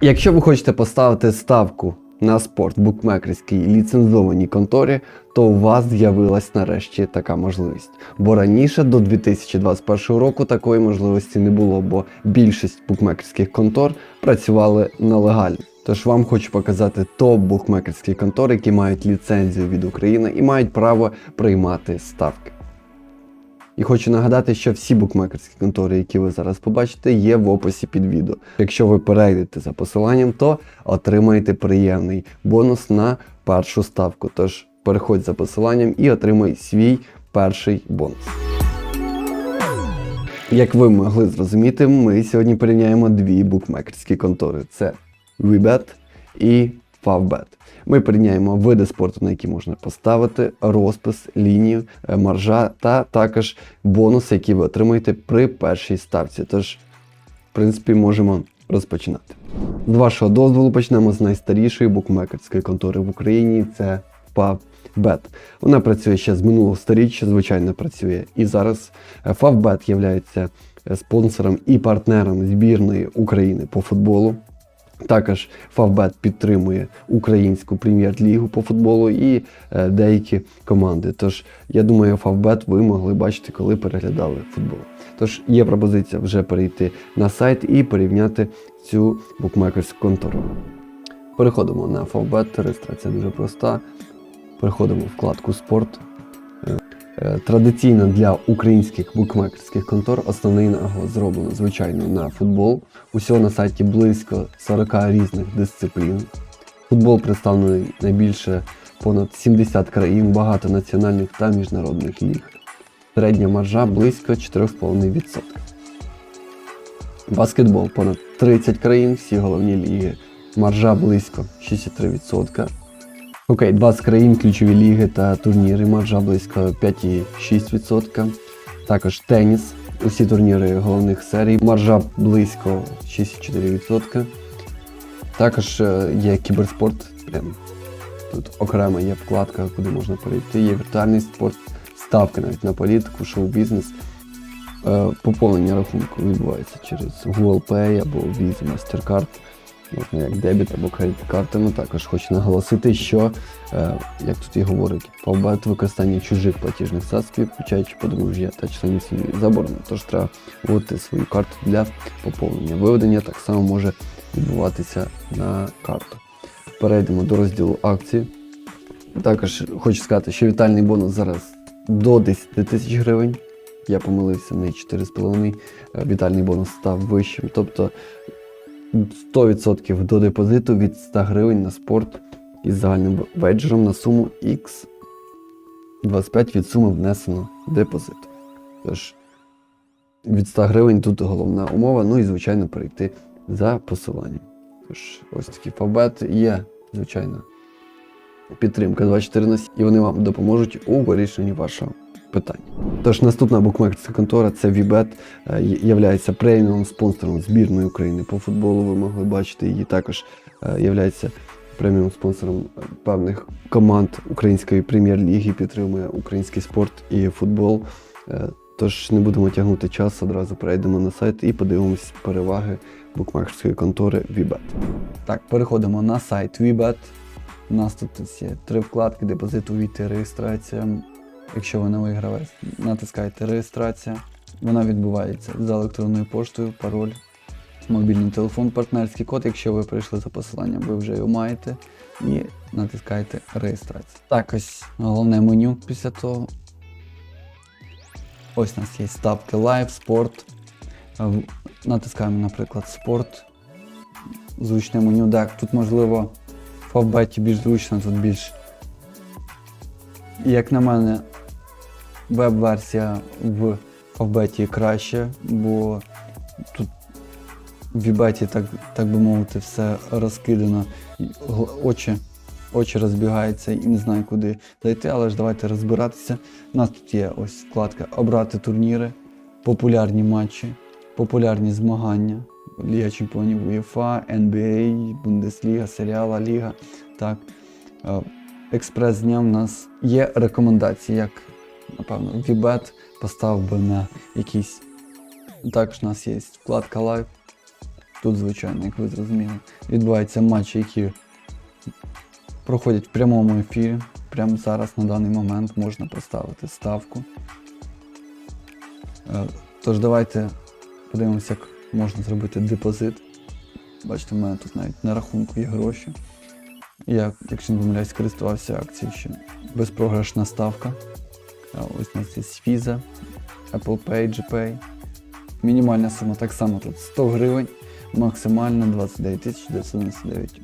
Якщо ви хочете поставити ставку на спорт в букмекерській ліцензованій конторі, то у вас з'явилась нарешті така можливість. Бо раніше до 2021 року такої можливості не було, бо більшість букмекерських контор працювали нелегально. Тож вам хочу показати топ букмекерських контор, які мають ліцензію від України і мають право приймати ставки. І хочу нагадати, що всі букмекерські контори, які ви зараз побачите, є в описі під відео. Якщо ви перейдете за посиланням, то отримаєте приємний бонус на першу ставку. Тож переходь за посиланням і отримай свій перший бонус. Як ви могли зрозуміти, ми сьогодні порівняємо дві букмекерські контори: це WeBet і Favbet. Ми порівняємо види спорту, на які можна поставити, розпис, лінію, е, маржа та також бонуси, які ви отримаєте при першій ставці. Тож, в принципі, можемо розпочинати. З вашого дозволу почнемо з найстарішої букмекерської контори в Україні. Це Favbet. Вона працює ще з минулого сторіччя, звичайно, працює і зараз. Е, Favbet є спонсором і партнером збірної України по футболу. Також Favbet підтримує українську прем'єр-лігу по футболу і е, деякі команди. Тож, я думаю, Favbet ви могли бачити, коли переглядали футбол. Тож є пропозиція вже перейти на сайт і порівняти цю букмекерську контору. Переходимо на Favbet, реєстрація дуже проста. Переходимо в вкладку Спорт. Е, Традиційно для українських букмекерських контор основний наголос зроблено, звичайно, на футбол. Усього на сайті близько 40 різних дисциплін. Футбол представлений найбільше понад 70 країн, багато національних та міжнародних ліг. Середня маржа близько 4,5%. Баскетбол понад 30 країн, всі головні ліги. Маржа близько 63%. Окей, 20 країн, ключові ліги та турніри, маржа близько 5,6%. Також теніс, усі турніри головних серій, маржа близько 6,4%. Також е, є кіберспорт, прям тут окремо є вкладка, куди можна перейти. Є віртуальний спорт, ставки навіть на політику, шоу-бізнес. Е, Поповнення рахунку відбувається через Google Pay або Visa, MasterCard можна як дебіт або кредит картами. Також хочу наголосити, що, е, як тут і говорить, Favbet використання чужих платіжних засобів, включаючи подружжя та членів сім'ї, заборонено. Тож треба вводити свою карту для поповнення. Виведення так само може відбуватися на карту. Перейдемо до розділу акції. Також хочу сказати, що вітальний бонус зараз до 10 тисяч гривень. Я помилився не 4,5. Е, Вітальний бонус став вищим. Тобто 100% до депозиту від 100 гривень на спорт із загальним вейджером на суму X 25 від суми внесено депозиту. Тож від 100 гривень тут головна умова, ну і звичайно перейти за посиланням. Тож ось такий фабет є, звичайно, підтримка 24 на 7, і вони вам допоможуть у вирішенні вашого питання. Тож наступна букмекерська контора це VBET, е, є преміум спонсором збірної України по футболу. Ви могли бачити її також е, є преміум спонсором е, певних команд української прем'єр-ліги, підтримує український спорт і футбол. Тож не будемо тягнути час, одразу перейдемо на сайт і подивимось переваги букмекерської контори VBET. Так, переходимо на сайт VBET. У нас тут є три вкладки: депозит, увійти, реєстрація. Якщо ви новий гравець, натискаєте реєстрація. Вона відбувається за електронною поштою, пароль, мобільний телефон, партнерський код. Якщо ви прийшли за посиланням, ви вже його маєте. І натискаєте реєстрацію. Так, ось головне меню після того. Ось у нас є ставки Live, спорт. Натискаємо, наприклад, спорт. Зручне меню. Так, тут можливо в Favbet більш зручно, тут більш як на мене, веб-версія в Favbet краще, бо тут в Вібеті, так, так би мовити, все розкидано. Очі, очі розбігаються і не знаю, куди зайти, але ж давайте розбиратися. У нас тут є ось вкладка Обрати турніри, популярні матчі, популярні змагання. Ліга чемпіонів УЄФА, NBA, Бундесліга, Серіала Ліга. Так. Е, експрес дня в нас є рекомендації, як, напевно, Вібет поставив би на якийсь. Також у нас є вкладка Live. Тут, звичайно, як ви зрозуміли, відбуваються матчі, які проходять в прямому ефірі. Прямо зараз на даний момент можна поставити ставку. Е, Тож давайте подивимося, як можна зробити депозит. Бачите, в мене тут навіть на рахунку є гроші. Я, якщо не помиляюсь, користувався акцією ще безпрограшна ставка. Ось у нас є Visa, Apple Pay, GPay. Мінімальна сума так само тут 100 гривень, максимальна 29 999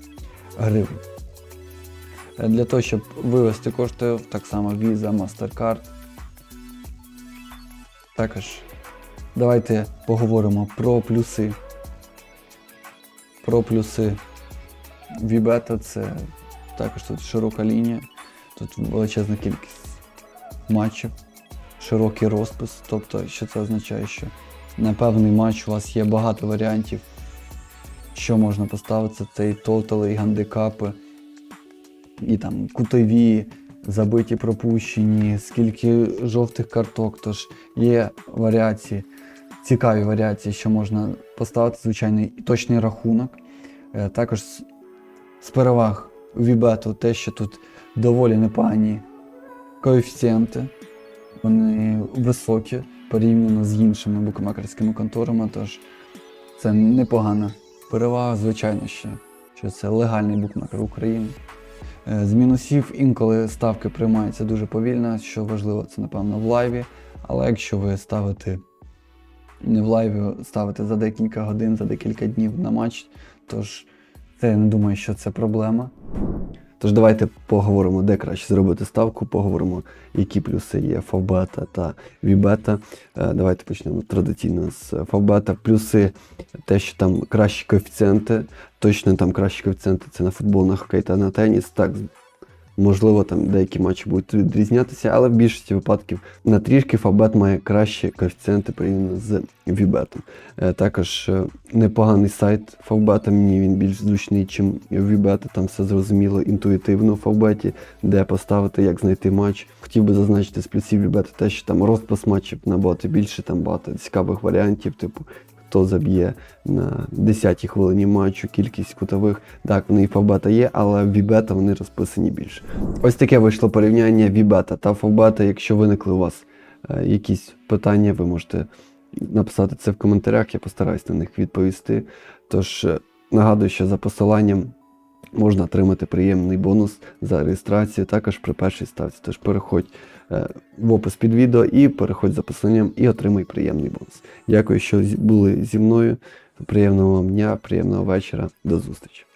гривень. Е, Для того, щоб вивести кошти, так само Visa, Mastercard. Також давайте поговоримо про плюси. Про плюси Вібета це також тут широка лінія, тут величезна кількість матчів, широкий розпис. Тобто, що це означає, що на певний матч у вас є багато варіантів, що можна поставити. Це і тотали, і гандикапи, і там кутові, забиті, пропущені, скільки жовтих карток. Тож є варіації, цікаві варіації, що можна поставити, звичайно, точний рахунок. Е, Також з переваг Вібету те, що тут доволі непогані коефіцієнти. Вони високі порівняно з іншими букмекерськими конторами, тож це непогана перевага, звичайно, ще, що це легальний букмекер України. Е, З мінусів інколи ставки приймаються дуже повільно, що важливо, це напевно в лайві. Але якщо ви ставите не в лайві, ставите за декілька годин, за декілька днів на матч, тож це я не думаю, що це проблема. Тож давайте поговоримо, де краще зробити ставку, поговоримо, які плюси є Фавбета та Вібета. Е, Давайте почнемо традиційно з Фавбета. Плюси те, що там кращі коефіцієнти, точно там кращі коефіцієнти це на футбол, на хокей та на теніс. Так, можливо, там деякі матчі будуть відрізнятися, але в більшості випадків на трішки Фавбет має кращі коефіцієнти порівняно з Вібетом. Е, Також е, непоганий сайт Фавбета, мені він більш зручний, ніж Вібета. Там все зрозуміло інтуїтивно в Фавбеті, де поставити, як знайти матч. Хотів би зазначити з плюсів Вібета те, що там розпис матчів набагато більше, там багато цікавих варіантів, типу. Хто заб'є на 10-й хвилині матчу, кількість кутових. Так, вони і Фабета є, але в Вібета вони розписані більше. Ось таке вийшло порівняння Вібета та Фабета. Якщо виникли у вас е, якісь питання, ви можете написати це в коментарях, я постараюсь на них відповісти. Тож е, нагадую, що за посиланням можна отримати приємний бонус за реєстрацію також при першій ставці. Тож переходь е, в опис під відео і переходь за посиланням і отримай приємний бонус. Дякую, що були зі мною. Приємного вам дня, приємного вечора. До зустрічі.